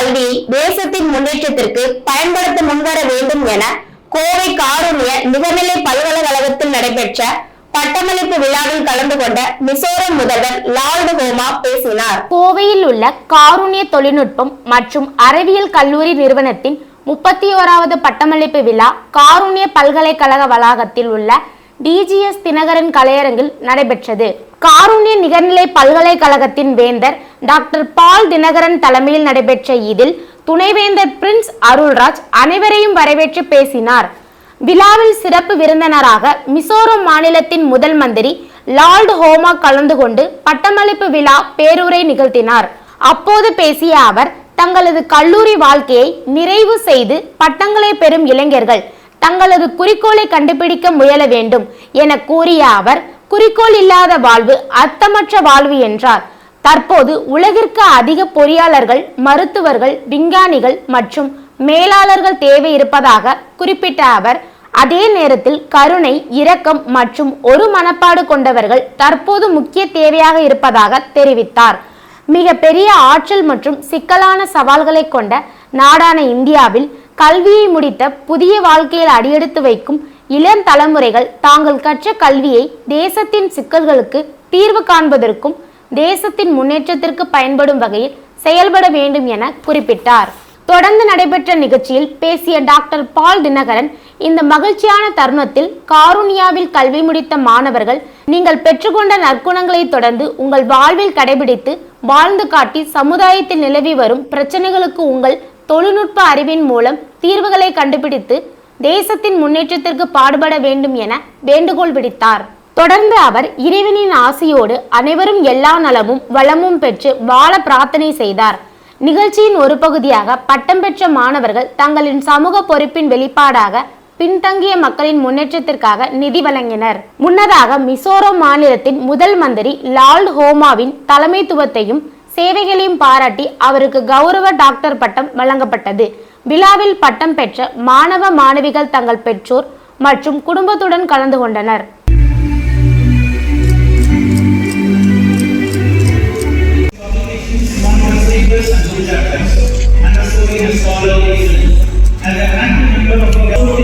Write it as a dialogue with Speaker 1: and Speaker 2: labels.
Speaker 1: கல்வியை தேசத்தின் முன்னேற்றத்திற்கு பயன்படுத்த முன்வர வேண்டும் என கோவை காருண்ய நிகர்நிலை பல்கலைக்கழகத்தில் நடைபெற்ற பட்டமளிப்பு விழாவில் கலந்து கொண்ட மிசோரம் முதல்வர் லால்டு ஹோமா பேசினார்.
Speaker 2: கோவையில் உள்ள காருண்ய தொழில்நுட்பம் மற்றும் அறிவியல் கல்லூரி நிறுவனத்தின் முப்பத்தி ஓராவது பட்டமளிப்பு விழா காருண்ய பல்கலைக்கழக வளாகத்தில் உள்ள டிஜிஎஸ் தினகரன் கலையரங்கில் நடைபெற்றது. காருண்ய நிகர்நிலை பல்கலைக்கழகத்தின் வேந்தர் டாக்டர் பால் தினகரன் தலைமையில் நடைபெற்ற இதில் துணைவேந்தர் பிரின்ஸ் அருள்ராஜ் அனைவரையும் வரவேற்று பேசினார். விழாவில் சிறப்பு விருந்தினராக மிசோரம் மாநிலத்தின் முதல் மந்திரி லால்டு ஹோமா கலந்து கொண்டு பட்டமளிப்பு விழா பேருரை நிகழ்த்தினார். அப்போது பேசிய அவர் தங்களது கல்லூரி வாழ்க்கையை நிறைவு செய்து பட்டங்களை பெறும் இளைஞர்கள் தங்களது குறிக்கோளை கண்டுபிடிக்க முயல வேண்டும் என கூறிய அவர் குறிக்கோள் இல்லாத வாழ்வு அர்த்தமற்ற வாழ்வு என்றார். தற்போது உலகிற்கு அதிக பொறியாளர்கள் மருத்துவர்கள் விஞ்ஞானிகள் மற்றும் மேலாளர்கள் தேவை இருப்பதாக குறிப்பிட்ட அவர் அதே நேரத்தில் கருணை இரக்கம் மற்றும் ஒரு மனப்பாடு கொண்டவர்கள் தற்போது முக்கிய தேவையாக இருப்பதாக தெரிவித்தார். மிக பெரிய ஆற்றல் மற்றும் சிக்கலான சவால்களை கொண்ட நாடான இந்தியாவில் கல்வியை முடித்த புதிய வாழ்க்கையில் அடியெடுத்து வைக்கும் இளம் தலைமுறைகள் தாங்கள் கற்ற கல்வியை தேசத்தின் சிக்கல்களுக்கு தீர்வு காண்பதற்கும் தேசத்தின் முன்னேற்றத்திற்கு பயன்படும் வகையில் செயல்பட வேண்டும் என குறிப்பிட்டார். தொடர்ந்து நடைபெற்ற நிகழ்ச்சியில் பேசிய டாக்டர் பால் தினகரன் இந்த மகிழ்ச்சியான தருணத்தில் காருனியாவில் கல்வி முடித்த மாணவர்கள் நீங்கள் பெற்றுக்கொண்ட நற்குணங்களை தொடர்ந்து உங்கள் வாழ்வில் கடைபிடித்து வாழ்ந்து காட்டி சமுதாயத்தில் நிலவி வரும் பிரச்சனைகளுக்கு உங்கள் தொழில்நுட்ப அறிவின் மூலம் தீர்வுகளை கண்டுபிடித்து தேசத்தின் முன்னேற்றத்திற்கு பாடுபட வேண்டும் என வேண்டுகோள் விடுத்தார். தொடர்ந்து அவர் இறைவனின் ஆசையோடு அனைவரும் எல்லா நலமும் வளமும் பெற்று வாழ பிரார்த்தனை செய்தார். நிகழ்ச்சியின் ஒரு பகுதியாக பட்டம் பெற்ற மாணவர்கள் தங்களின் சமூக பொறுப்பின் வெளிப்பாடாக பின்தங்கிய மக்களின் முன்னேற்றத்திற்காக நிதி வழங்கினர். முன்னதாக மிசோரம் மாநிலத்தின் முதல் மந்திரி லால்ட் ஹோமாவின் தலைமைத்துவத்தையும் சேவைகளையும் பாராட்டி அவருக்கு கௌரவ டாக்டர் பட்டம் வழங்கப்பட்டது. விழாவில் பட்டம் பெற்ற மாணவ மாணவிகள் தங்கள் பெற்றோர் மற்றும் குடும்பத்துடன் கலந்து கொண்டனர்.
Speaker 3: And the active member of the